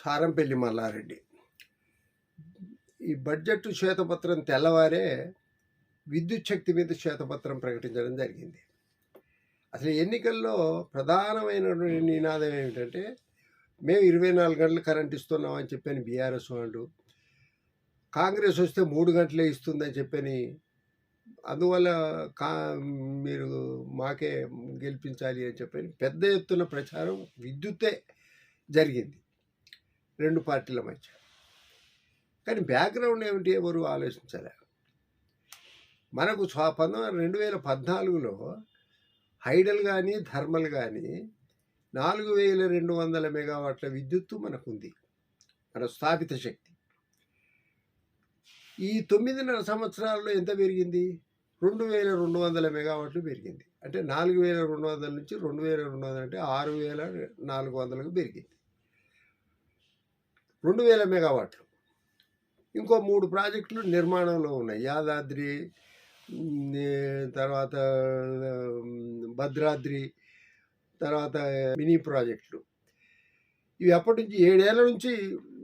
సారంపల్లి మల్లారెడ్డి. ఈ బడ్జెట్ శ్వేతపత్రం తెల్లవారే విద్యుత్ శక్తి మీద శ్వేతపత్రం ప్రకటించడం జరిగింది. అసలు ఎన్నికల్లో ప్రధానమైనటువంటి నినాదం ఏమిటంటే మేము ఇరవై నాలుగు గంటలు కరెంట్ ఇస్తున్నామని చెప్పని బీఆర్ఎస్ వాళ్ళు కాంగ్రెస్ వస్తే మూడు గంటలే ఇస్తుందని చెప్పని అందువల్ల కా మీరు మాకే గెలిపించాలి అని చెప్పని పెద్ద ఎత్తున ప్రచారం విద్యుత్తే జరిగింది. రెండు పార్టీల మధ్య. కానీ బ్యాక్గ్రౌండ్ ఏమిటి ఎవరు ఆలోచించలే. మనకు పంతొమ్మిది రెండు వేల పద్నాలుగులో హైడల్ కానీ థర్మల్ కానీ నాలుగు వేల రెండు వందల మెగావాట్ల విద్యుత్తు మనకుంది. మన స్థాపిత శక్తి. ఈ తొమ్మిదిన్నర సంవత్సరాల్లో ఎంత పెరిగింది? రెండు వేల రెండు వందల మెగావాట్లు పెరిగింది. అంటే నాలుగు వేల రెండు వందల నుంచి రెండు వేల రెండు వందల అంటే ఆరు వేల నాలుగు వందలకు పెరిగింది. రెండు వేల మెగావాట్లు. ఇంకో మూడు ప్రాజెక్టులు నిర్మాణంలో ఉన్నాయి. యాదాద్రి తర్వాత భద్రాద్రి తర్వాత మినీ ప్రాజెక్టులు. ఇవి అప్పటి నుంచి ఏడేళ్ళ నుంచి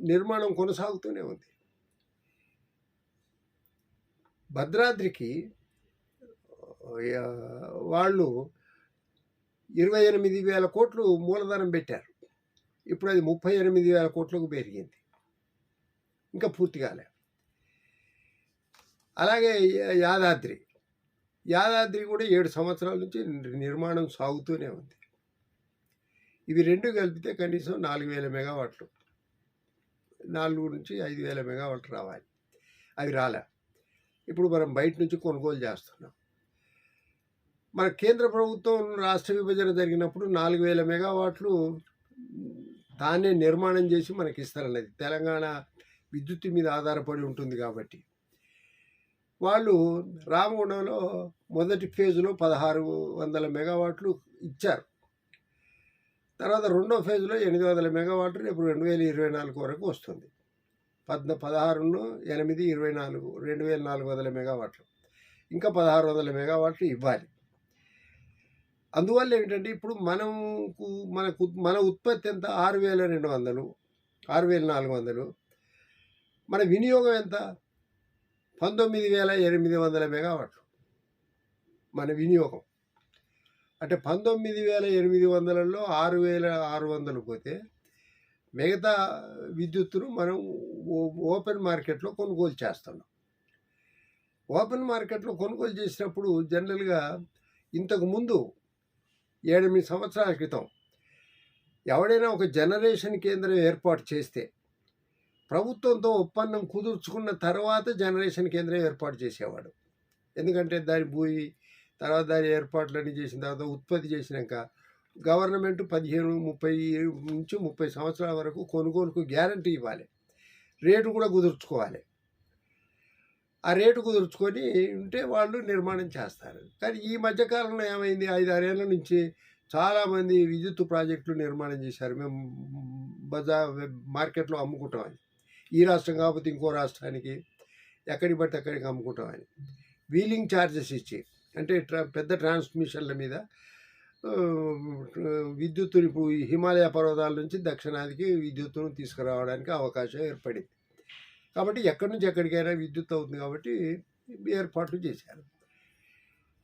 నిర్మాణం కొనసాగుతూనే ఉంది. భద్రాద్రికి వాళ్ళు ఇరవై ఎనిమిది వేల కోట్లు మూలధనం పెట్టారు. ఇప్పుడు అది ముప్పై ఎనిమిది వేల కోట్లకు పెరిగింది. ఇంకా పూర్తి కాలే. అలాగే యాదాద్రి. యాదాద్రి కూడా ఏడు సంవత్సరాల నుంచి నిర్మాణం సాగుతూనే ఉంది. ఇవి రెండు కలిపితే కనీసం నాలుగు వేల మెగావాట్లు. నాలుగు నుంచి ఐదు వేల మెగావాట్లు రావాలి. అవి రాలే. ఇప్పుడు మనం బయట నుంచి కొనుగోలు చేస్తున్నాం. మన కేంద్ర ప్రభుత్వం రాష్ట్ర విభజన జరిగినప్పుడు నాలుగు వేల మెగావాట్లు దాన్నే నిర్మాణం చేసి మనకి ఇస్తారన్నది తెలంగాణ విద్యుత్ మీద ఆధారపడి ఉంటుంది కాబట్టి. వాళ్ళు రామగుండంలో మొదటి ఫేజ్లో పదహారు వందల మెగావాట్లు ఇచ్చారు. తర్వాత రెండో ఫేజ్లో ఎనిమిది వందల మెగావాట్లు రేపు రెండు వేల ఇరవై నాలుగు వరకు వస్తుంది. పద్న పదహారును ఎనిమిది ఇరవై నాలుగు రెండు వేల నాలుగు వందల మెగావాట్లు. ఇంకా పదహారు వందల మెగావాట్లు ఇవ్వాలి. అందువల్ల ఏంటంటే ఇప్పుడు మనకు మనకు మన ఉత్పత్తి ఎంత? ఆరు వేల రెండు వందలు. ఆరు వేల నాలుగు వందలు. మన వినియోగం ఎంత? పంతొమ్మిది వేల ఎనిమిది వందల మెగావాట్లు మన వినియోగం. అంటే పంతొమ్మిది వేల ఎనిమిది వందలలో ఆరు వేల ఆరు వందలు పోతే మిగతా విద్యుత్తును మనం ఓపెన్ మార్కెట్లో కొనుగోలు చేస్తున్నాం. ఓపెన్ మార్కెట్లో కొనుగోలు చేసినప్పుడు జనరల్గా ఇంతకుముందు ఏడెనిమిది సంవత్సరాల క్రితం ఎవడైనా ఒక జనరేషన్ కేంద్రం ఏర్పాటు చేస్తే ప్రభుత్వంతో ఒప్పందం కుదుర్చుకున్న తర్వాత జనరేషన్ కేంద్రం ఏర్పాటు చేసేవాడు. ఎందుకంటే దాని భూమి తర్వాత దాని ఏర్పాట్లన్నీ చేసిన తర్వాత ఉత్పత్తి చేసినాక గవర్నమెంట్ పదిహేను ముప్పై నుంచి ముప్పై సంవత్సరాల వరకు కొనుగోలుకు గ్యారంటీ ఇవ్వాలి. రేటు కూడా కుదుర్చుకోవాలి. ఆ రేటు కుదుర్చుకొని ఉంటే వాళ్ళు నిర్మాణం చేస్తారు. కానీ ఈ మధ్యకాలంలో ఏమైంది? ఐదు ఆరేళ్ళ నుంచి చాలామంది విద్యుత్ ప్రాజెక్టులు నిర్మాణం చేశారు. మేము బజార్ మార్కెట్లో అమ్ముకుంటామని ఈ రాష్ట్రం కాకపోతే ఇంకో రాష్ట్రానికి ఎక్కడికి పడితే అక్కడికి అమ్ముకుంటామని వీలింగ్ ఛార్జెస్ ఇచ్చి అంటే ట్రా- పెద్ద ట్రాన్స్మిషన్ల మీద విద్యుత్తుని ఇప్పుడు హిమాలయ పర్వతాల నుంచి దక్షిణాదికి విద్యుత్తును తీసుకురావడానికి అవకాశం ఏర్పడింది. కాబట్టి ఎక్కడి నుంచి ఎక్కడికైనా విద్యుత్ అవుతుంది కాబట్టి ఏర్పాట్లు చేశారు.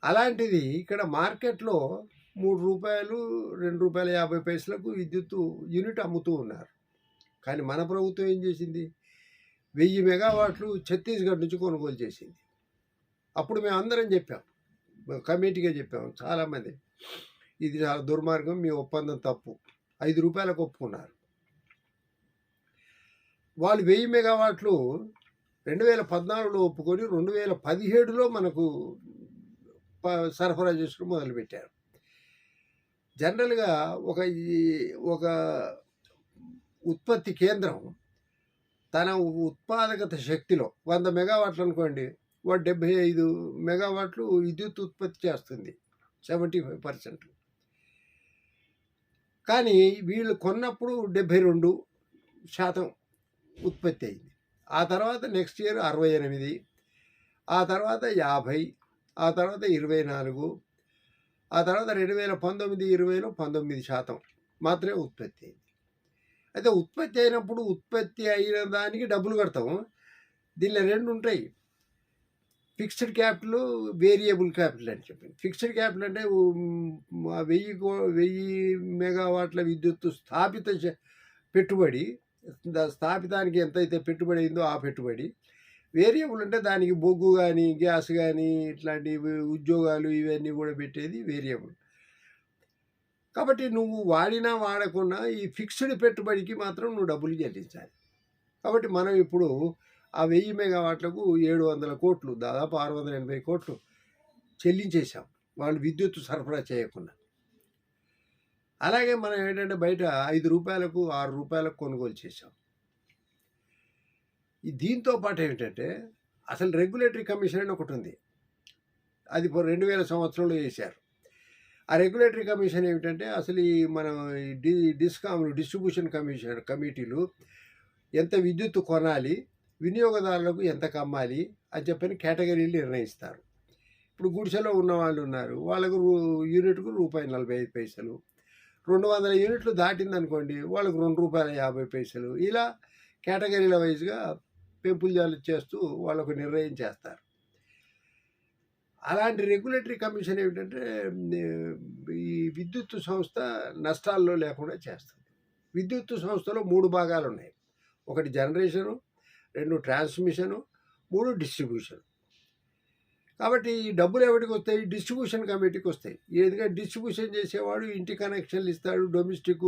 అలాంటిది ఇక్కడ మార్కెట్లో మూడు రూపాయలు రెండు రూపాయల యాభై పైసలకు విద్యుత్తు యూనిట్ అమ్ముతూ ఉన్నారు. కానీ మన ప్రభుత్వం ఏం చేసింది? వెయ్యి మెగావాట్లు ఛత్తీస్గఢ్ నుంచి కొనుగోలు చేసింది. అప్పుడు మేము అందరం చెప్పాం. కమిటీగా చెప్పాం చాలామంది. ఇది చాలా దుర్మార్గం మీ ఒప్పందం తప్పు. ఐదు రూపాయలకు ఒప్పుకున్నారు. వాళ్ళు వెయ్యి మెగావాట్లు రెండు వేల పద్నాలుగులో ఒప్పుకొని రెండు వేల పదిహేడులో మనకు ప- సరఫరా చేసుకుని మొదలుపెట్టారు. జనరల్గా ఒక ఈ ఒక ఉత్పత్తి కేంద్రం తన ఉత్పాదకత శక్తిలో వంద మెగావాట్లు అనుకోండి వాడు డెబ్బై ఐదు మెగావాట్లు విద్యుత్ ఉత్పత్తి చేస్తుంది సెవెంటీ ఫైవ్ పర్సెంట్. కానీ వీళ్ళు కొన్నప్పుడు డెబ్బై రెండు శాతం ఉత్పత్తి అయింది. ఆ తర్వాత నెక్స్ట్ ఇయర్ అరవై ఎనిమిది ఆ తర్వాత యాభై ఆ తర్వాత ఇరవై నాలుగు ఆ తర్వాత రెండు వేల పంతొమ్మిది ఇరవైలో పంతొమ్మిది శాతం మాత్రమే ఉత్పత్తి అయింది. అయితే ఉత్పత్తి అయినప్పుడు ఉత్పత్తి అయిన దానికి డబ్బులు కడతాము దీనిలో రెండు ఉంటాయి. ఫిక్స్డ్ క్యాపిటల్ వేరియబుల్ క్యాపిటల్ అని చెప్పింది ఫిక్స్డ్ క్యాపిటల్ అంటే వెయ్యి కో- వెయ్యి మెగావాట్ల విద్యుత్తు స్థాపిత చే- పెట్టుబడి స్థాపితానికి ఎంతైతే పెట్టుబడి అయిందో ఆ పెట్టుబడి. వేరియబుల్ అంటే దానికి బొగ్గు కానీ గ్యాస్ కానీ ఇట్లాంటి ఉద్యోగాలు ఇవన్నీ కూడా పెట్టేది వేరియబుల్. కాబట్టి నువ్వు వాడినా వాడకుండా ఈ ఫిక్స్డ్ పెట్టుబడికి మాత్రం నువ్వు డబ్బులు చెల్లించాలి. కాబట్టి మనం ఇప్పుడు ఆ వెయ్యి మెగావాట్లకు ఏడు వందల కోట్లు దాదాపు ఆరు వందల ఎనభై కోట్లు చెల్లించేశాం. వాళ్ళు విద్యుత్ సరఫరా చేయకుండా. అలాగే మనం ఏంటంటే బయట ఐదు రూపాయలకు ఆరు రూపాయలకు కొనుగోలు చేశాం. ఈ దీంతో పాటు ఏంటంటే అసలు రెగ్యులేటరీ కమిషన్ అని ఒకటి ఉంది. అది రెండు వేల సంవత్సరంలో వేశారు. ఆ రెగ్యులేటరీ కమిషన్ ఏమిటంటే అసలు ఈ మనం డి డిస్కామ్లు డిస్ట్రిబ్యూషన్ కమిషన్ కమిటీలు ఎంత విద్యుత్ కొనాలి వినియోగదారులకు ఎంత కమ్మాలి అని చెప్పని కేటగిరీలు నిర్ణయిస్తారు. ఇప్పుడు గుడిసెలో ఉన్న వాళ్ళు ఉన్నారు. వాళ్ళకు యూనిట్కు రూపాయి నలభై ఐదు పైసలు రెండు వందల యూనిట్లు దాటింది అనుకోండి వాళ్ళకు రెండు రూపాయల యాభై పైసలు. ఇలా కేటగిరీల వైజ్గా పెంపులు జాలు చేస్తూ వాళ్ళకు నిర్ణయం చేస్తారు. అలాంటి రెగ్యులేటరీ కమిషన్ ఏమిటంటే ఈ విద్యుత్ సంస్థ నష్టాల్లో లేకుండా చేస్తుంది. విద్యుత్ సంస్థలో మూడు భాగాలు ఉన్నాయి ఒకటి జనరేషను రెండు ట్రాన్స్మిషను మూడు డిస్ట్రిబ్యూషన్. కాబట్టి ఈ డబ్బులు ఎవరికి వస్తాయి? డిస్ట్రిబ్యూషన్ కమిటీకి వస్తాయి. ఎందుకంటే డిస్ట్రిబ్యూషన్ చేసేవాడు ఇంటి కనెక్షన్లు ఇస్తాడు డొమెస్టిక్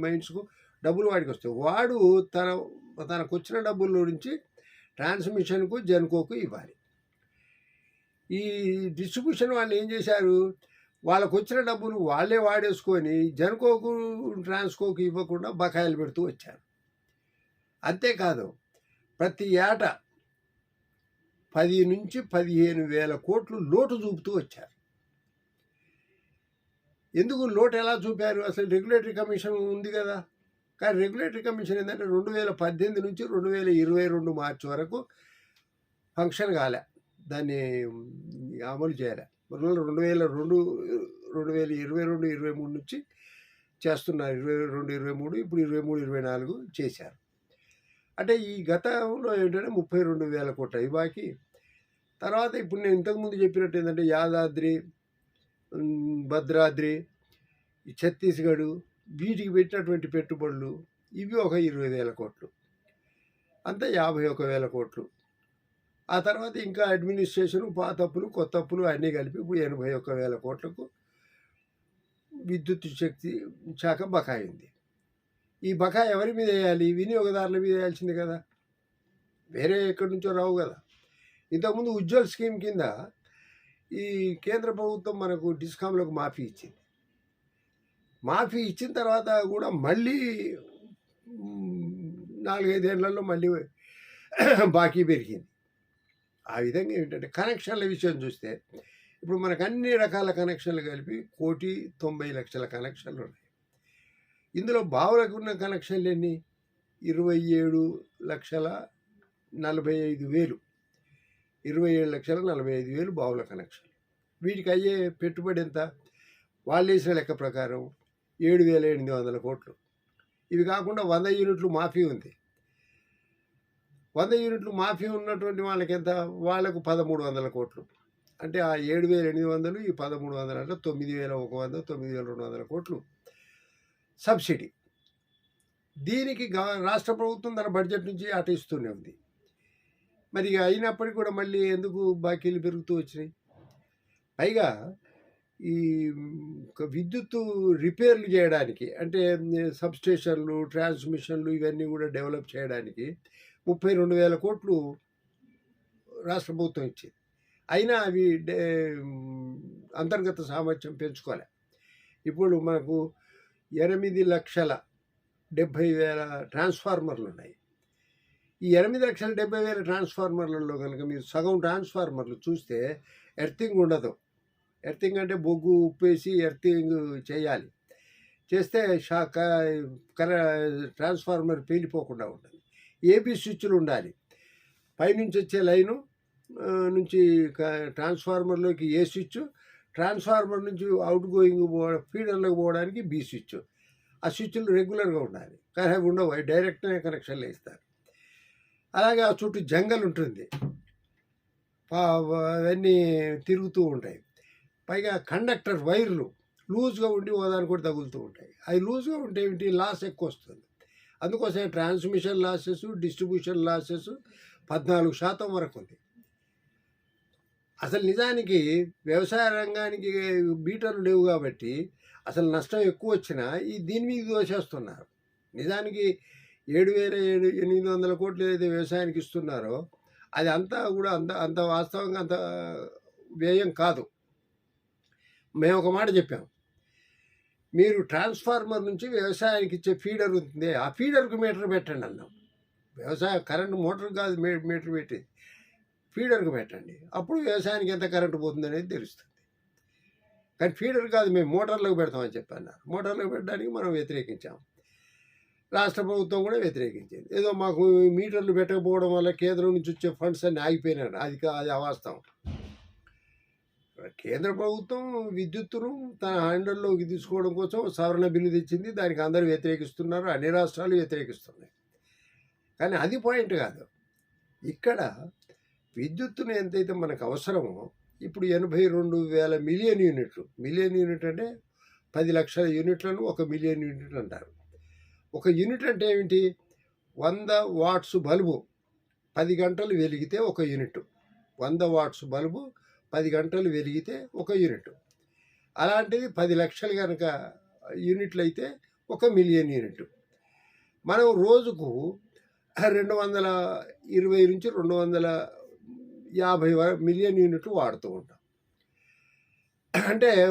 మైన్స్కు డబ్బులు వాడికి వస్తాయి. వాడు తన తనకు వచ్చిన డబ్బుల్లో నుంచి ట్రాన్స్మిషన్కు జన్కోకు ఇవ్వాలి. ఈ డిస్ట్రిబ్యూషన్ వాళ్ళు ఏం చేశారు? వాళ్ళకు వచ్చిన డబ్బులు వాళ్ళే వాడేసుకొని జన్కోకు ట్రాన్స్కోకు ఇవ్వకుండా బకాయిలు పెడుతూ వచ్చారు. అంతేకాదు ప్రతి ఏటా పది నుంచి పదిహేను వేల కోట్లు లోటు చూపుతూ వచ్చారు. ఎందుకు లోటు ఎలా చూపారు? అసలు రెగ్యులేటరీ కమిషన్ ఉంది కదా. కానీ రెగ్యులేటరీ కమిషన్ ఏంటంటే రెండు వేల పద్దెనిమిది నుంచి రెండు వేల ఇరవై రెండు మార్చి వరకు ఫంక్షన్ కాలే. దాన్ని అమలు చేయాలి. రెండు వేల రెండు రెండు వేల ఇరవై రెండు ఇరవై మూడు నుంచి చేస్తున్నారు. ఇరవై రెండు ఇరవై మూడు ఇప్పుడు ఇరవై మూడు ఇరవై నాలుగు చేశారు. అంటే ఈ గతంలో ఏంటంటే ముప్పై రెండు వేల కోట్ల అవి బాకీ. తర్వాత ఇప్పుడు నేను ఇంతకుముందు చెప్పినట్టు ఏంటంటే యాదాద్రి భద్రాద్రి ఛత్తీస్గఢ్ వీటికి పెట్టినటువంటి పెట్టుబడులు ఇవి ఒక ఇరవై వేల కోట్లు. అంతే యాభై ఒక వేల కోట్లు. ఆ తర్వాత ఇంకా అడ్మినిస్ట్రేషన్ పాత అప్పులు కొత్త అప్పులు అన్నీ కలిపి ఇప్పుడు ఎనభై ఒక్క వేల కోట్లకు విద్యుత్ శక్తి శాఖ బకాయింది. ఈ బకాయి ఎవరి మీద వేయాలి? వినియోగదారుల మీద వేయాల్సింది కదా. వేరే ఎక్కడి నుంచో రావు కదా. ఇంతకుముందు ఉజ్వల్ స్కీమ్ కింద ఈ కేంద్ర ప్రభుత్వం మనకు డిస్కామ్లకు మాఫీ ఇచ్చింది. మాఫీ ఇచ్చిన తర్వాత కూడా మళ్ళీ నాలుగైదేళ్ళలో మళ్ళీ బాకీ పెరిగింది. ఆ విధంగా ఏంటంటే కనెక్షన్ల విషయం చూస్తే ఇప్పుడు మనకు అన్ని రకాల కనెక్షన్లు కలిపి కోటి తొంభై లక్షల కనెక్షన్లు ఉన్నాయి. ఇందులో బావులకు ఉన్న కనెక్షన్లు ఎన్ని ఇరవై ఏడు లక్షల నలభై ఐదు వేలు. ఇరవై ఏడు లక్షల నలభై ఐదు వేలు బావుల కనెక్షన్. వీటికి అయ్యే పెట్టుబడి ఎంత? వాళ్ళు వేసిన లెక్క ప్రకారం ఏడు వేల ఎనిమిది వందల కోట్లు. ఇవి కాకుండా వంద యూనిట్లు మాఫీ ఉంది. వంద యూనిట్లు మాఫీ ఉన్నటువంటి వాళ్ళకి ఎంత? వాళ్ళకు పదమూడు వందల కోట్లు. అంటే ఆ ఏడు వేల ఎనిమిది వందలు ఈ పదమూడు వందలు అంటే తొమ్మిది వేల ఒక వంద తొమ్మిది వేల రెండు వందల కోట్లు. సబ్సిడీ. దీనికి రాష్ట్ర ప్రభుత్వం తన బడ్జెట్ నుంచి అటు ఇస్తూనే ఉంది. మరి ఇక అయినప్పటికీ కూడా మళ్ళీ ఎందుకు బాకీలు పెరుగుతూ వచ్చినాయి? పైగా ఈ విద్యుత్ రిపేర్లు చేయడానికి అంటే సబ్ స్టేషన్లు ట్రాన్స్మిషన్లు ఇవన్నీ కూడా డెవలప్ చేయడానికి ముప్పై రెండు వేల కోట్లు రాష్ట్ర ప్రభుత్వం ఇచ్చింది. అయినా అవి డే- అంతర్గత సామర్థ్యం పెంచుకోలే. ఇప్పుడు మనకు ఎనిమిది లక్షల డెబ్భై వేల ట్రాన్స్ఫార్మర్లు ఉన్నాయి ఈ ఎనిమిది లక్షల డెబ్బై వేల ట్రాన్స్ఫార్మర్లలో కనుక మీరు సగం ట్రాన్స్ఫార్మర్లు చూస్తే ఎర్తింగ్ ఉండదు. ఎర్తింగ్ అంటే బొగ్గు ఉప్పేసి ఎర్తింగ్ చేయాలి. చేస్తే షా క- కర ట్రాన్స్ఫార్మర్ పేలిపోకుండా ఉంటుంది. ఏబీ స్విచ్లు ఉండాలి. పైనుంచి వచ్చే లైను నుంచి ట్రాన్స్ఫార్మర్లోకి ఏ స్విచ్ ట్రాన్స్ఫార్మర్ నుంచి అవుట్ గోయింగ్ పో ఫీడర్లకు పోవడానికి బీ స్విచ్. ఆ స్విచ్లు రెగ్యులర్గా ఉండాలి. కానీ అవి ఉండవు. అవి డైరెక్ట్ కనెక్షన్లు ఇస్తారు. అలాగే ఆ చుట్టూ జంగల్ ఉంటుంది. అవన్నీ తిరుగుతూ ఉంటాయి. పైగా కండక్టర్ వైర్లు లూజ్గా ఉండి ఓదానికి కూడా తగులుతూ ఉంటాయి. అవి లూజ్గా ఉంటే ఏమిటి లాస్ ఎక్కువ వస్తుంది. అందుకోసం ట్రాన్స్మిషన్ లాసెస్ డిస్ట్రిబ్యూషన్ లాసెస్ పద్నాలుగు శాతం వరకు ఉంది. అసలు నిజానికి వ్యవసాయ రంగానికి బీటర్లు లేవు కాబట్టి అసలు నష్టం ఎక్కువ వచ్చినా ఈ దీని మీద దోషేస్తున్నారు. నిజానికి ఏడు వేల ఏడు ఎనిమిది వందల కోట్లు ఏదైతే వ్యవసాయానికి ఇస్తున్నారో అది అంతా కూడా అంత అంత వాస్తవంగా అంత వ్యయం కాదు. మేము ఒక మాట చెప్పాం. మీరు ట్రాన్స్ఫార్మర్ నుంచి వ్యవసాయానికి ఇచ్చే ఫీడర్ ఉంటుంది ఆ ఫీడర్కు మీటర్ పెట్టండి అన్నాం. వ్యవసాయ కరెంట్ మోటార్ కాదు మీ- మీటర్ పెట్టేది. ఫీడర్కి పెట్టండి. అప్పుడు వ్యవసాయానికి ఎంత కరెంటు పోతుంది అనేది తెలుస్తుంది. కానీ ఫీడర్ కాదు మేము మోటార్లకు పెడతామని చెప్పాను మోటార్లకు పెట్టడానికి మనం వ్యతిరేకించాం. రాష్ట్ర ప్రభుత్వం కూడా వ్యతిరేకించింది. ఏదో మాకు మీటర్లు పెట్టకపోవడం వల్ల కేంద్రం నుంచి వచ్చే ఫండ్స్ అన్ని ఆగిపోయినాడు అది అది అవాస్తవం. కేంద్ర ప్రభుత్వం విద్యుత్తును తన హ్యాండల్లోకి తీసుకోవడం కోసం సవరణ బిల్లు తెచ్చింది. దానికి అందరూ వ్యతిరేకిస్తున్నారు. అన్ని రాష్ట్రాలు వ్యతిరేకిస్తున్నాయి. కానీ అది పాయింట్ కాదు. ఇక్కడ విద్యుత్తును ఎంతైతే మనకు అవసరమో ఇప్పుడు ఎనభై రెండు వేల మిలియన్ యూనిట్లు. మిలియన్ యూనిట్ అంటే పది లక్షల యూనిట్లను ఒక మిలియన్ యూనిట్లు అంటారు. ఒక యూనిట్ అంటే ఏమిటి? వంద వాట్స్ బల్బు పది గంటలు వెలిగితే ఒక యూనిట్. వంద వాట్స్ బల్బు పది గంటలు వెలిగితే ఒక యూనిట్. అలాంటిది పది లక్షలు కనుక యూనిట్లు అయితే ఒక మిలియన్ యూనిట్. మనం రోజుకు రెండు వందల ఇరవై నుంచి రెండు వందల యాభై మిలియన్ యూనిట్లు వాడుతూ ఉంటాం. అంటే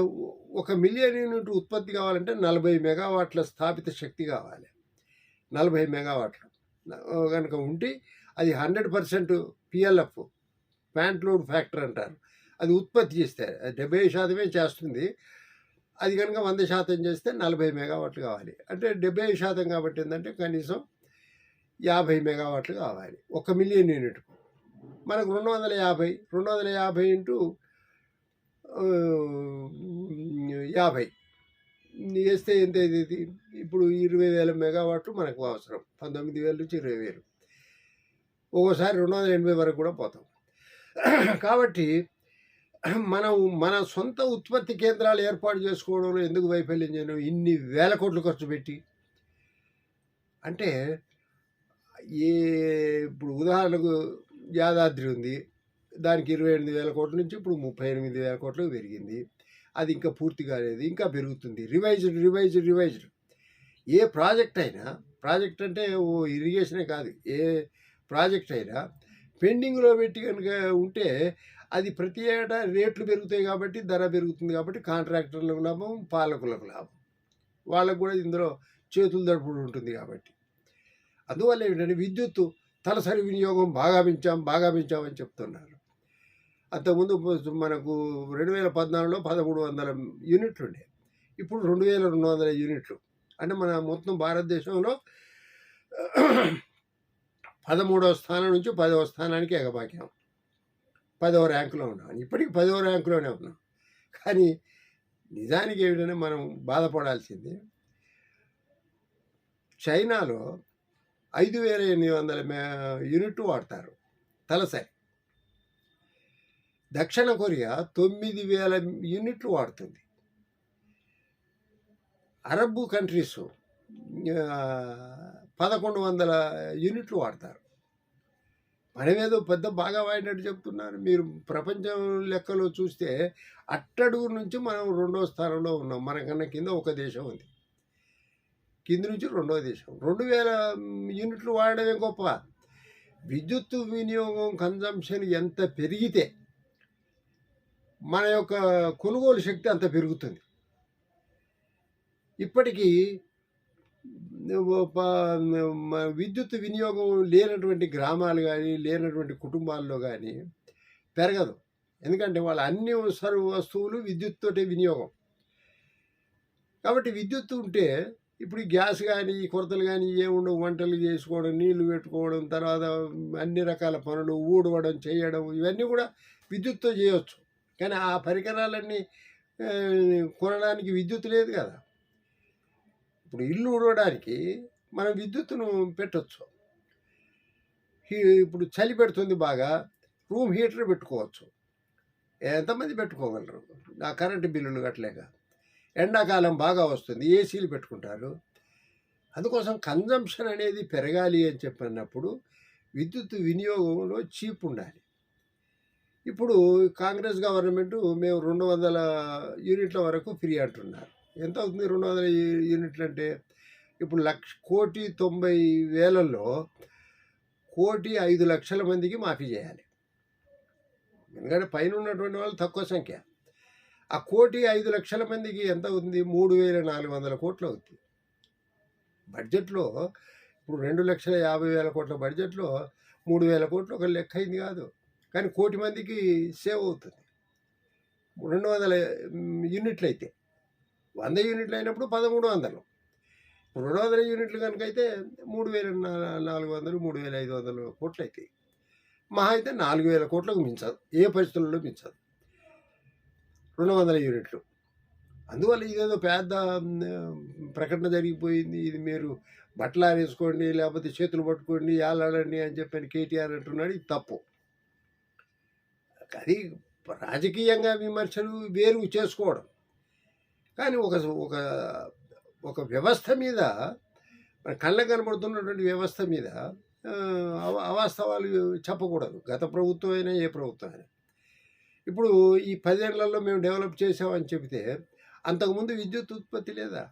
ఒక మిలియన్ యూనిట్ ఉత్పత్తి కావాలంటే నలభై మెగావాట్ల స్థాపిత శక్తి కావాలి. నలభై మెగావాట్లు. కనుక ఉంటే అది hundred percent PLF plant load factor అంటారు. అది ఉత్పత్తి చేస్తే అది డెబ్బై శాతమే చేస్తుంది. అది కనుక వంద శాతం చేస్తే నలభై మెగావాట్లు కావాలి. అంటే డెబ్బై శాతం కాబట్టి ఏంటంటే కనీసం యాభై మెగావాట్లు కావాలి. ఒక మిలియన్ యూనిట్కు. మనకు రెండు వందల యాభై రెండు వందల యాభై ఇంటూ యాభై. వేస్తే ఎంత అయితే ఇది ఇప్పుడు ఇరవై వేల మెగావాట్లు మనకు అవసరం. పంతొమ్మిది వేల నుంచి ఇరవై వేలు ఒక్కోసారి రెండు వందల ఎనభై వరకు కూడా పోతాం. కాబట్టి మనం మన సొంత ఉత్పత్తి కేంద్రాలు ఏర్పాటు చేసుకోవడంలో ఎందుకు వైఫల్యం చేయడం ఇన్ని వేల కోట్లు ఖర్చు పెట్టి. అంటే ఏ ఇప్పుడు ఉదాహరణకు యాదాద్రి ఉంది. దానికి ఇరవై ఎనిమిది వేల కోట్ల నుంచి ఇప్పుడు ముప్పై ఎనిమిది వేల కోట్లకు పెరిగింది. అది ఇంకా పూర్తి కాలేదు ఇంకా పెరుగుతుంది. Revised revised revised. ఏ ప్రాజెక్ట్ అయినా ప్రాజెక్ట్ అంటే ఓ ఇరిగేషనే కాదు. ఏ ప్రాజెక్ట్ అయినా పెండింగ్లో పెట్టి కనుక ఉంటే అది ప్రతి ఏటా రేట్లు పెరుగుతాయి కాబట్టి ధర పెరుగుతుంది కాబట్టి కాంట్రాక్టర్లకు లాభం పాలకులకు లాభం. వాళ్ళకు కూడా ఇందులో చేతులు దడుపుడు ఉంటుంది కాబట్టి. అందువల్ల ఏంటంటే విద్యుత్తు తలసరి వినియోగం బాగా పెంచాం బాగా పెంచామని చెప్తున్నారు. అంతకుముందు మనకు రెండు వేల పద్నాలుగులో పదమూడు వందల యూనిట్లు ఉండే. ఇప్పుడు రెండు వేల రెండు వందల యూనిట్లు. అంటే మన మొత్తం భారతదేశంలో పదమూడవ స్థానం నుంచి పదవ స్థానానికి ఎగబాకాం. పదవ ర్యాంకులో ఉన్నాం. ఇప్పటికి పదవ ర్యాంకులోనే ఉన్నాం. కానీ నిజానికి ఏమిటంటే మనం బాధపడాల్సింది చైనాలో ఐదు వేల ఎనిమిది వందల మే- యూనిట్లు వాడతారు. తలసరి. దక్షిణ కొరియా తొమ్మిది వేల యూనిట్లు వాడుతుంది. అరబ్ కంట్రీస్ పదకొండు వందల యూనిట్లు వాడతారు. మనమేదో పెద్ద బాగా వాడినట్టు చెప్తున్నారు. మీరు ప్రపంచం లెక్కలో చూస్తే అట్టడుగు నుంచి మనం రెండో స్థానంలో ఉన్నాం. మనకన్నా కింద ఒక దేశం ఉంది. కింద నుంచి రెండవ దేశం. రెండు వేల యూనిట్లు వాడడమే గొప్ప? విద్యుత్ వినియోగం కన్జంప్షన్ ఎంత పెరిగితే మన యొక్క కొనుగోలు శక్తి అంత పెరుగుతుంది. ఇప్పటికీ విద్యుత్ వినియోగం లేనటువంటి గ్రామాలు కానీ లేనటువంటి కుటుంబాల్లో కానీ పెరగదు. ఎందుకంటే వాళ్ళ అన్ని సర్వ వస్తువులు విద్యుత్ తోటే వినియోగం. కాబట్టి విద్యుత్ ఉంటే ఇప్పుడు ఈ గ్యాస్ కానీ ఈ కొరతలు కానీ ఏముండవు? వంటలు చేసుకోవడం నీళ్ళు పెట్టుకోవడం తర్వాత అన్ని రకాల పనులు ఊడవడం చేయడం ఇవన్నీ కూడా విద్యుత్తో చేయవచ్చు కానీ ఆ పరికరాలన్నీ కొనడానికి విద్యుత్ లేదు కదా. ఇప్పుడు ఇల్లు ఊడవడానికి మనం విద్యుత్తును పెట్టచ్చు. ఇప్పుడు చలి పెడుతుంది బాగా రూమ్ హీటర్ పెట్టుకోవచ్చు. ఎంతమంది పెట్టుకోగలరు? నా కరెంటు బిల్లులు కట్టలేక. ఎండాకాలం బాగా వస్తుంది ఏసీలు పెట్టుకుంటారు. అందుకోసం కన్జంప్షన్ అనేది పెరగాలి అని చెప్పినప్పుడు విద్యుత్ వినియోగంలో చీప్ ఉండాలి. ఇప్పుడు కాంగ్రెస్ గవర్నమెంట్ మేము రెండు వందల యూనిట్ల వరకు ఫ్రీ అంటున్నారు. ఎంత అవుతుంది రెండు వందల యూనిట్లు అంటే? ఇప్పుడు లక్ష కోటి తొంభై వేలల్లో కోటి ఐదు లక్షల మందికి మాఫీ చేయాలి. ఎందుకంటే పైన ఉన్నటువంటి వాళ్ళు తక్కువ సంఖ్య. ఆ కోటి ఐదు లక్షల మందికి ఎంత ఉంది మూడు వేల నాలుగు వందల కోట్లు అవుతుంది బడ్జెట్లో ఇప్పుడు రెండు లక్షల యాభై వేల కోట్ల బడ్జెట్లో మూడు వేల కోట్లు ఒక లెక్క అయింది కాదు. కానీ కోటి మందికి సేవ్ అవుతుంది. రెండు వందల యూనిట్లు అయితే. వంద యూనిట్లు అయినప్పుడు పదమూడు వందలు. రెండు వందల యూనిట్లు కనుక అయితే మూడు వేల నాలుగు వందలు మూడు వేల ఐదు వందలు కోట్లు అవుతాయి మహా అయితే నాలుగు వేల కోట్లకు మించదు. ఏ పరిస్థితుల్లో మించదు. రెండు వందల యూనిట్లు. అందువల్ల ఇదేదో పెద్ద ప్రకటన జరిగిపోయింది. ఇది మీరు బట్టలు ఆరేసుకోండి లేకపోతే చేతులు పట్టుకోండి ఏలాడండి అని చెప్పని కేటీఆర్ అంటున్నాడు. ఇది తప్పు. అది రాజకీయంగా విమర్శలు వేరు చేసుకోవడం. కానీ ఒక ఒక ఒక వ్యవస్థ మీద మన కళ్ళకు కనబడుతున్నటువంటి వ్యవస్థ మీద అవాస్తవాలు చెప్పకూడదు. గత ప్రభుత్వం అయినా ఏ ప్రభుత్వం అయినా. ఇప్పుడు ఈ పదేళ్ళలో మేము డెవలప్ చేసామని చెబితే అంతకుముందు విద్యుత్ ఉత్పత్తి లేదా?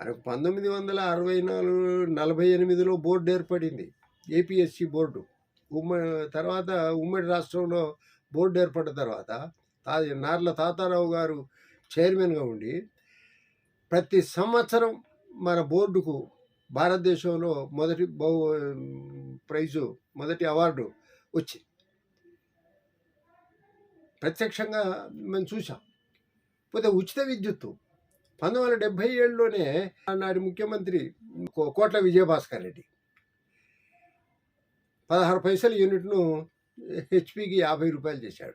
మనకు పంతొమ్మిది వందల అరవై నాలుగు నలభై ఎనిమిదిలో బోర్డు ఏర్పడింది ఏపీఎస్సి బోర్డు. ఉమ్మ తర్వాత ఉమ్మడి రాష్ట్రంలో బోర్డు ఏర్పడిన తర్వాత తా నార్ల తాతారావు గారు చైర్మన్గా ఉండి ప్రతి సంవత్సరం మన బోర్డుకు భారతదేశంలో మొదటి బహు ప్రైజు మొదటి అవార్డు వచ్చింది. ప్రత్యక్షంగా మేము చూసాం పోతే ఉచిత విద్యుత్తు. పంతొమ్మిది వందల డెబ్భై ఏడులోనే నాటి ముఖ్యమంత్రి కో- కోట్ల విజయభాస్కర్ రెడ్డి. పదహారు పైసల యూనిట్ను హెచ్పికి యాభై రూపాయలు చేశాడు.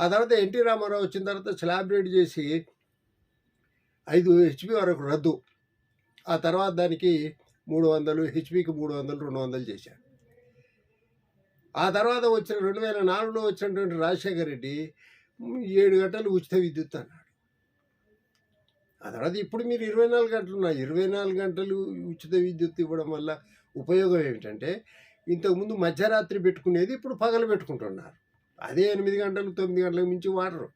ఆ తర్వాత ఎన్టీ రామారావు వచ్చిన తర్వాత సెలాబ్రేట్ చేసి ఐదు హెచ్పి వరకు రద్దు. ఆ తర్వాత దానికి మూడు వందలు హెచ్పికి మూడు వందలు రెండు వందలు చేశాడు. ఆ తర్వాత వచ్చిన రెండు వేల నాలుగులో వచ్చినటువంటి రాజశేఖర రెడ్డి ఏడు గంటలు ఉచిత విద్యుత్ అన్నాడు. ఆ తర్వాత ఇప్పుడు మీరు ఇరవై నాలుగు గంటలు ఉన్నాయి ఇరవై నాలుగు గంటలు ఉచిత విద్యుత్ ఇవ్వడం వల్ల ఉపయోగం ఏమిటంటే ఇంతకుముందు మధ్యరాత్రి పెట్టుకునేది ఇప్పుడు పగలు పెట్టుకుంటున్నారు. అదే ఎనిమిది గంటలు తొమ్మిది గంటలకు మించి వాడరు.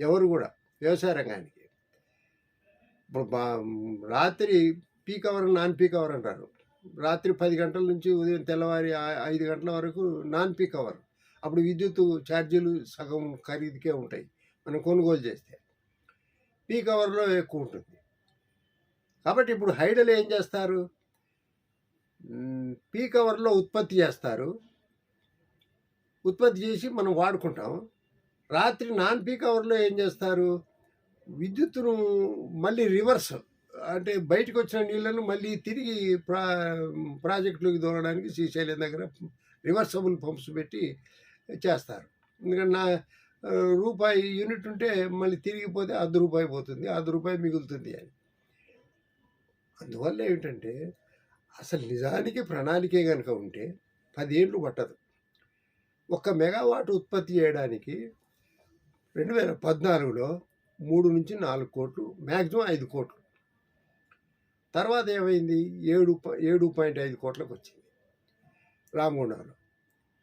ఎవరు కూడా వ్యవసాయ రంగానికి. ఇప్పుడు రాత్రి peak hour non peak hour అంటారు. రాత్రి పది గంటల నుంచి ఉదయం తెల్లవారి ఐదు గంటల వరకు నాన్ పీక్ అవర్. అప్పుడు విద్యుత్ ఛార్జీలు సగం ఖరీదుకే ఉంటాయి. మనం కొనుగోలు చేస్తే. పీక్ అవర్లో ఎక్కువ ఉంటుంది. కాబట్టి ఇప్పుడు హైడలు ఏం చేస్తారు? పీక్ అవర్లో ఉత్పత్తి చేస్తారు. ఉత్పత్తి చేసి మనం వాడుకుంటాం. రాత్రి నాన్ పీక్ అవర్లో ఏం చేస్తారు? విద్యుత్తును మళ్ళీ రివర్స్ అంటే బయటకు వచ్చిన నీళ్ళను మళ్ళీ తిరిగి ప్రా ప్రాజెక్టులోకి దూరడానికి శ్రీశైలం దగ్గర రివర్సబుల్ పంప్స్ పెట్టి చేస్తారు. ఎందుకంటే నా రూపాయి యూనిట్ ఉంటే మళ్ళీ తిరిగిపోతే అర్ధ రూపాయి పోతుంది అర్ధ రూపాయి మిగులుతుంది అని. అందువల్ల ఏమిటంటే అసలు నిజానికి ప్రణాళికే కనుక ఉంటే పదేళ్ళు పట్టదు. ఒక్క మెగావాట్ ఉత్పత్తి చేయడానికి రెండు వేల పద్నాలుగులో మూడు నుంచి నాలుగు కోట్లు మ్యాక్సిమం ఐదు కోట్లు. తర్వాత ఏమైంది? ఏడు ప- ఏడు పాయింట్ ఐదు కోట్లకు వచ్చింది. రామగుండంలో.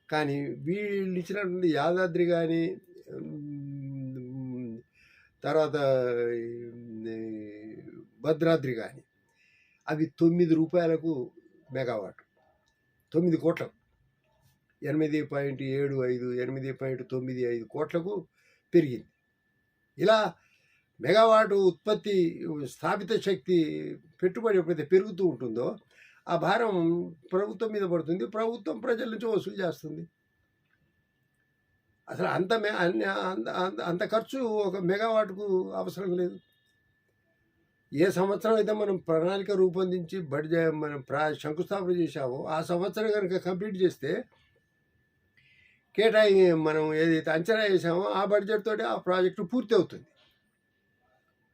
కానీ వీళ్ళు ఇచ్చినటువంటి యాదాద్రి కానీ తర్వాత భద్రాద్రి కానీ అవి తొమ్మిది రూపాయలకు మెగావాట్. తొమ్మిది కోట్లకు. ఎనిమిది పాయింట్ ఏడు ఐదు ఎనిమిది పాయింట్ తొమ్మిది ఐదు కోట్లకు పెరిగింది. ఇలా మెగావాటు ఉత్పత్తి స్థాపిత శక్తి పెట్టుబడి ఎప్పుడైతే పెరుగుతూ ఉంటుందో ఆ భారం ప్రభుత్వం మీద పడుతుంది. ప్రభుత్వం ప్రజల నుంచి వసూలు చేస్తుంది. అసలు అంత మె అన్ని- అంత అంత- అంత ఖర్చు ఒక మెగావాట్కు అవసరం లేదు. ఏ సంవత్సరం అయితే మనం ప్రణాళిక రూపొందించి బడ్జెట్ మనం ప్రా శంకుస్థాపన చేశామో ఆ సంవత్సరం కనుక కంప్లీట్ చేస్తే కేటాయి మనం ఏదైతే అంచనా వేసామో ఆ బడ్జెట్ తోటి ఆ ప్రాజెక్టు పూర్తి అవుతుంది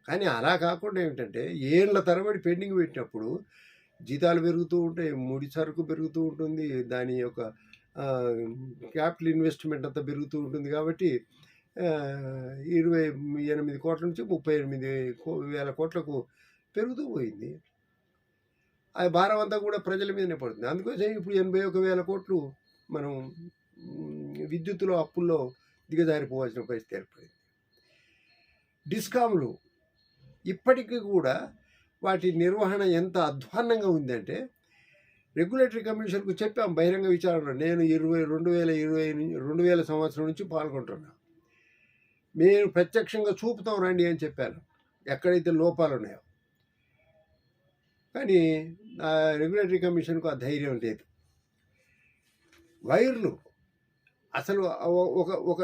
కానీ అలా కాకుండా ఏమిటంటే ఏళ్ళ తరబడి పెండింగ్ పెట్టినప్పుడు జీతాలు పెరుగుతూ ఉంటాయి ముడి సరుకు పెరుగుతూ ఉంటుంది దాని యొక్క క్యాపిటల్ ఇన్వెస్ట్మెంట్ అంతా పెరుగుతూ ఉంటుంది కాబట్టి ఇరవై ఎనిమిది కోట్ల నుంచి ముప్పై ఎనిమిది కో- వేల కోట్లకు పెరుగుతూ పోయింది. ఆ భారం అంతా కూడా ప్రజల మీదనే పడుతుంది. అందుకోసం ఇప్పుడు ఎనభై ఒక వేల కోట్లు మనం విద్యుత్తులో అప్పుల్లో దిగజారిపోవాల్సిన పరిస్థితి ఏర్పడింది. డిస్కాములు ఇప్పటికీ కూడా వాటి నిర్వహణ ఎంత అధ్వాన్నంగా ఉందంటే రెగ్యులేటరీ కమిషన్కు చెప్పాం బహిరంగ విచారణ. నేను ఇరవై రెండు వేల ఇరవై నుంచి రెండు వేల సంవత్సరం నుంచి పాల్గొంటున్నా. మేము ప్రత్యక్షంగా చూపుతాం రండి అని చెప్పాను. ఎక్కడైతే లోపాలు ఉన్నాయో. కానీ నా రెగ్యులేటరీ కమిషన్కు ఆ ధైర్యం లేదు. వైర్లు అసలు ఒక ఒక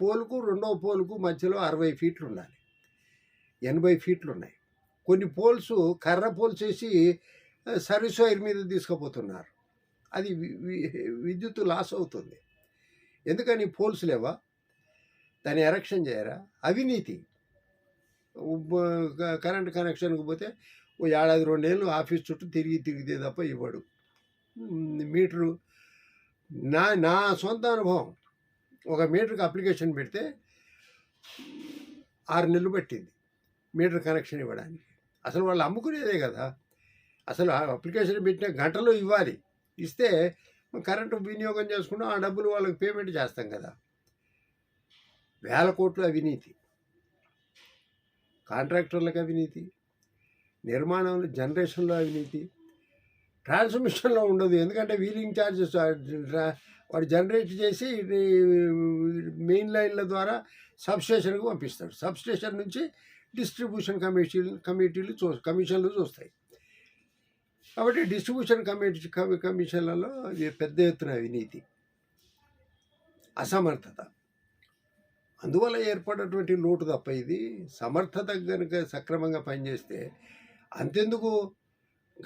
పోలుకు రెండవ పోలుకు మధ్యలో అరవై ఫీట్లు ఉండాలి. ఎనభై ఫీట్లు ఉన్నాయి కొన్ని పోల్స్ కర్ర పోల్స్ వేసి సర్వీస్ వైర్ మీద తీసుకుపోతున్నారు. అది వి- విద్యుత్ లాస్ అవుతుంది. ఎందుకని పోల్స్ లేవా? దాన్ని ఎరక్షన్ చేయరా? అవినీతి. కరెంట్ కనెక్షన్కి పోతే ఓ ఏడాది రెండేళ్ళు ఆఫీస్ చుట్టూ తిరిగి తిరిగితే తప్ప ఇవ్వడు. మీటరు నా నా సొంత అనుభవం. ఒక మీటర్కి అప్లికేషన్ పెడితే ఆరు నెలలు పట్టింది. మీటర్ కనెక్షన్ ఇవ్వడానికి. అసలు వాళ్ళు అమ్ముకునేదే కదా. అసలు ఆ అప్లికేషన్ పెట్టిన గంటలో ఇవ్వాలి. ఇస్తే కరెంటు వినియోగం చేసుకున్నాం ఆ డబ్బులు వాళ్ళకి పేమెంట్ చేస్తాం కదా. వేల కోట్లు అవినీతి. కాంట్రాక్టర్లకు అవినీతి. నిర్మాణంలో జనరేషన్లో అవినీతి. ట్రాన్స్మిషన్లో ఉండదు. ఎందుకంటే వీలింగ్ ఛార్జెస్ వాడు జనరేట్ చేసి మెయిన్ లైన్ల ద్వారా సబ్స్టేషన్కి పంపిస్తాడు. సబ్స్టేషన్ నుంచి డిస్ట్రిబ్యూషన్ కమిటీలు కమిటీలు చూ కమిషన్లు చూస్తాయి. కాబట్టి డిస్ట్రిబ్యూషన్ కమిటీ కమి- కమిషన్లలో పెద్ద ఎత్తున అవినీతి అసమర్థత. అందువల్ల ఏర్పడినటువంటి లోటు తప్ప ఇది సమర్థత కనుక సక్రమంగా పనిచేస్తే అంతెందుకు?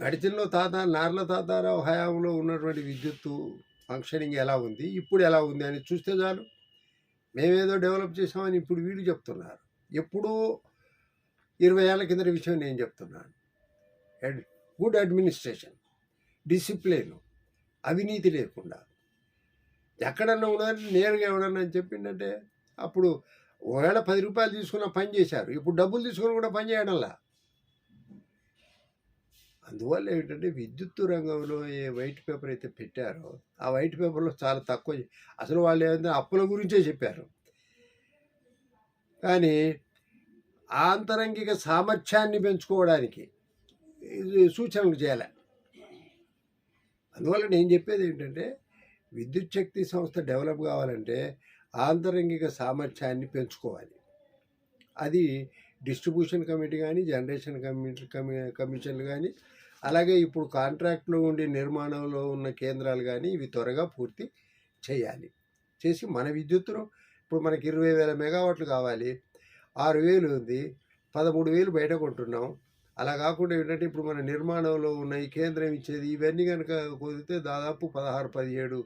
గడిచినలో తాత నార్ల తాతారావు హయాంలో ఉన్నటువంటి విద్యుత్తు ఫంక్షనింగ్ ఎలా ఉంది? ఇప్పుడు ఎలా ఉంది అని చూస్తే చాలు. మేమేదో డెవలప్ చేసామని ఇప్పుడు వీళ్ళు చెప్తున్నారు. ఎప్పుడూ ఇరవై ఏళ్ళ కింద విషయం నేను చెప్తున్నాను. ఎడ్- గుడ్ అడ్మినిస్ట్రేషన్ డిసిప్లిన్ అవినీతి లేకుండా. ఎక్కడన్నా ఉన్నదని నేరుగా ఎవడన్నా అని చెప్పిందంటే అప్పుడు ఒకవేళ పది రూపాయలు తీసుకున్న పని చేశారు. ఇప్పుడు డబ్బులు తీసుకుని కూడా పని చేయడంలా? అందువల్ల ఏంటంటే విద్యుత్తు రంగంలో ఏ వైట్ పేపర్ అయితే పెట్టారో ఆ వైట్ పేపర్లో చాలా తక్కువ అసలు వాళ్ళు ఏంటంటే అప్పుల గురించే చెప్పారు. కానీ ఆంతరంగిక సామర్థ్యాన్ని పెంచుకోవడానికి ఇది సూచనలు చేయాలి. అందువల్ల నేను చెప్పేది ఏంటంటే విద్యుత్ శక్తి సంస్థ డెవలప్ కావాలంటే ఆంతరంగిక సామర్థ్యాన్ని పెంచుకోవాలి. అది డిస్ట్రిబ్యూషన్ కమిటీ కానీ జనరేషన్ కమిటీ కమి కమిషన్లు కానీ అలాగే ఇప్పుడు కాంట్రాక్ట్లో ఉండే నిర్మాణంలో ఉన్న కేంద్రాలు కానీ ఇవి త్వరగా పూర్తి చేయాలి. చేసి మన విద్యుత్తును ఇప్పుడు మనకి ఇరవై వేల మెగావాట్లు కావాలి. ఆరు వేలు ఉంది. పదమూడు వేలు బయట కొంటున్నాం. అలా కాకుండా ఏంటంటే ఇప్పుడు మన నిర్మాణంలో ఉన్న ఈ కేంద్రం ఇచ్చేది ఇవన్నీ కనుక కుదిరితే దాదాపు పదహారు పదిహేడు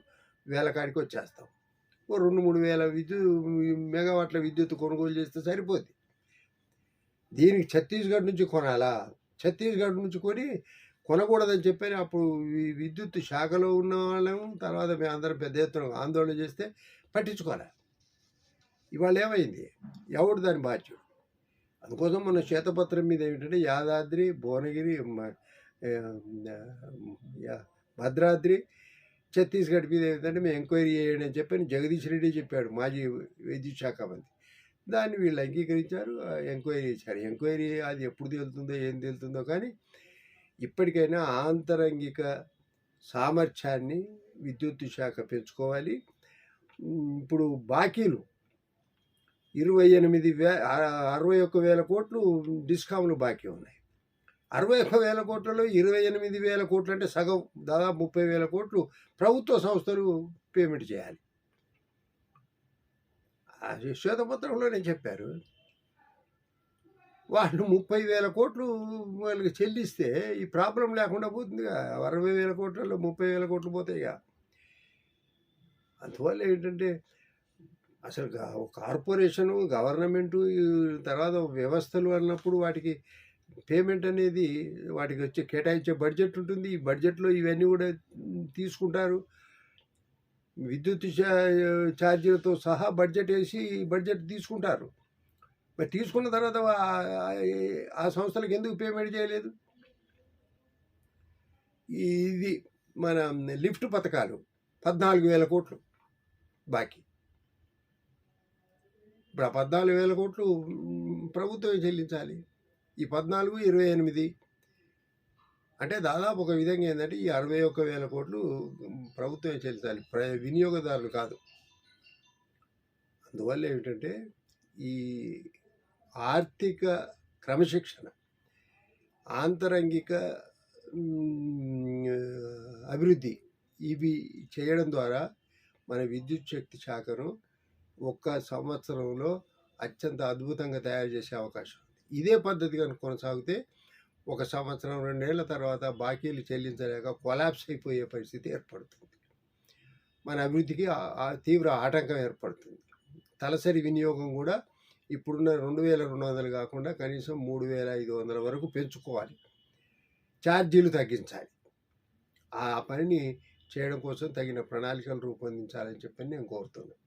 వేల కాడికి వచ్చేస్తాం. ఓ రెండు మూడు వేల విద్యుత్ మెగావాట్ల విద్యుత్ కొనుగోలు చేస్తే సరిపోద్ది. దీనికి ఛత్తీస్గఢ్ నుంచి కొనాలా? ఛత్తీస్గఢ్ నుంచి కొని కొనకూడదని చెప్పని అప్పుడు ఈ విద్యుత్ శాఖలో ఉన్న వాళ్ళము తర్వాత మేము అందరం పెద్ద ఎత్తున ఆందోళన చేస్తే పట్టించుకోలే. ఇవాళ ఏమైంది? ఎవడు దాని బాధ్యుడు? అందుకోసం మన శ్వేతపత్రం మీద ఏమిటంటే యాదాద్రి భువనగిరి భద్రాద్రి ఛత్తీస్గఢ్ మీద ఏమిటంటే మేము ఎంక్వైరీ చేయండి అని చెప్పని జగదీష్ రెడ్డి చెప్పాడు మాజీ విద్యుత్ శాఖ మంత్రి. దాన్ని వీళ్ళు అంగీకరించారు ఎంక్వైరీ చేశారు. ఎంక్వైరీ అది ఎప్పుడు తేలుతుందో ఏం తేలుతుందో కానీ ఇప్పటికైనా ఆంతరంగిక సామర్థ్యాన్ని విద్యుత్ శాఖ పెంచుకోవాలి. ఇప్పుడు బాకీలు ఇరవై ఎనిమిది వే అరవై ఒక్క వేల కోట్లు డిస్కామ్లు బాకీ ఉన్నాయి. అరవై ఒక్క వేల కోట్లలో ఇరవై ఎనిమిది వేల కోట్లు అంటే సగం దాదాపు ముప్పై వేల కోట్లు ప్రభుత్వ సంస్థలు పేమెంట్ చేయాలి. అది శ్వేతపత్రంలోనే చెప్పారు వాళ్ళు ముప్పై వేల కోట్లు వాళ్ళకి చెల్లిస్తే ఈ ప్రాబ్లం లేకుండా పోతుందిగా. అరవై వేల కోట్లలో ముప్పై వేల కోట్లు పోతాయిగా. అందువల్ల ఏంటంటే అసలు కార్పొరేషన్ కార్పొరేషను గవర్నమెంటు తర్వాత వ్యవస్థలు అన్నప్పుడు వాటికి పేమెంట్ అనేది వాటికి వచ్చే కేటాయించే బడ్జెట్ ఉంటుంది. ఈ బడ్జెట్లో ఇవన్నీ కూడా తీసుకుంటారు. విద్యుత్ ఛార్జీలతో సహా బడ్జెట్ వేసి బడ్జెట్ తీసుకుంటారు. మరి తీసుకున్న తర్వాత ఆ- ఆ సంస్థలకు ఎందుకు పేమెంట్ చేయలేదు? ఇది మన లిఫ్ట్ పథకాలు పద్నాలుగు వేల కోట్లు. బాకీ. ఇప్పుడు ఆ పద్నాలుగు వేల కోట్లు ప్రభుత్వమే చెల్లించాలి. ఈ పద్నాలుగు ఇరవై ఎనిమిది అంటే దాదాపు ఒక విధంగా ఏంటంటే ఈ అరవై ఒక్క వేల కోట్లు ప్రభుత్వమే చెల్లించాలి. ప్ర వినియోగదారులు కాదు. అందువల్ల ఏమిటంటే ఈ ఆర్థిక క్రమశిక్షణ ఆంతరంగిక అభివృద్ధి ఇవి చేయడం ద్వారా మన విద్యుత్ శక్తి శాఖను ఒక్క సంవత్సరంలో అత్యంత అద్భుతంగా తయారు చేసే అవకాశం ఉంది. ఇదే పద్ధతి కనుక కొనసాగితే ఒక సంవత్సరం రెండేళ్ళ తర్వాత బాకీలు చెల్లించలేక కొలాప్స్ అయిపోయే పరిస్థితి ఏర్పడుతుంది. మన అభివృద్ధికి ఆ- తీవ్ర ఆటంకం ఏర్పడుతుంది. తలసరి వినియోగం కూడా ఇప్పుడున్న రెండు వేల రెండు వందలు కాకుండా కనీసం మూడు వేల ఐదు వందల వరకు పెంచుకోవాలి. ఛార్జీలు తగ్గించాలి. ఆ పనిని చేయడం కోసం తగిన ప్రణాళికలు రూపొందించాలని చెప్పి నేను కోరుతున్నాను.